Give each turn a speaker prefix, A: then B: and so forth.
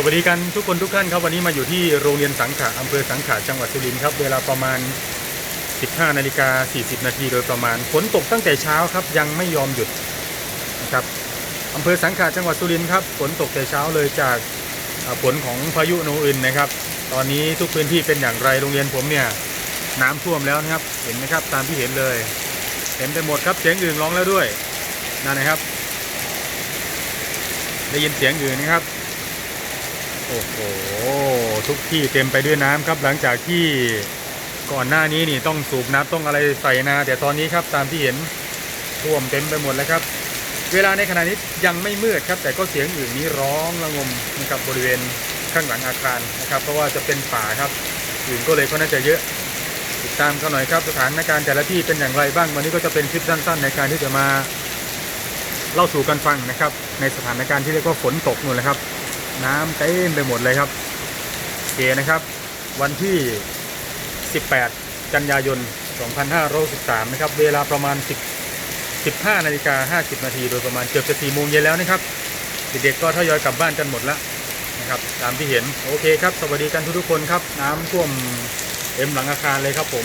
A: สวัสดีกันทุกคนทุกท่านครับวันนี้มาอยู่ที่โรงเรียนสังขะอำเภอสังขะจังหวัดสุรินทร์ครับเวลาประมาณ 15นาฬิกา40 นาทีโดยประมาณฝนตกตั้งแต่เช้าครับยังไม่ยอมหยุดนะครับอำเภอสังขะจังหวัดสุรินทร์ครับฝนตกแต่เช้าเลยจากฝนของพายุโนอึนนะครับ ตอนนี้ทุกพื้นที่เป็นอย่างไรโรงเรียนผมเนี่ยน้ำท่วมแล้วนะครับเห็นไหมครับตามที่เห็นเลยเต็มไปหมดครับเสียงอื่นร้องแล้วด้วยนั่นนะครับ ได้ยินเสียงอื่นนะครับ โอ้โหทุกที่เต็มไปด้วยน้ำครับหลังจากที่ก่อนหน้านี้นี่ต้องสูบน้ำต้องอะไรใส่นาแต่ตอนนี้ครับตามที่เห็นท่วมเต็มไปหมดแล้วครับ เวลาในขณะนี้ยังไม่มืดครับ แต่ก็เสียงอื่นนี้ร้องระงมนะครับบริเวณข้างหลังอาคารนะครับ เพราะว่าจะเป็นป่าครับอื่นก็เลยก็น่าจะเยอะติดตามกันหน่อยครับสถานการณ์แต่ละที่เป็นอย่างไรบ้างวันนี้ก็จะเป็นคลิปสั้น ๆ ในการที่จะมาเล่าสู่กันฟังนะครับ ในสถานการณ์ที่เรียกว่าฝนตกนู่นแหละครับ น้ำเต็มไปหมดเลยครับโอเคนะครับ วันที่ 18 กันยายน 2563 นะครับ เวลาประมาณ 10 15นาฬิกา50 นาทีโดยประมาณเกือบจะ4โมงเย็นแล้วนะครับ เด็กๆก็ทยอยกลับบ้านกันหมดแล้วนะครับตามที่เห็นโอเคครับ สวัสดีกันทุกๆคนครับ น้ำท่วมเต็มหลังอาคารเลยครับผม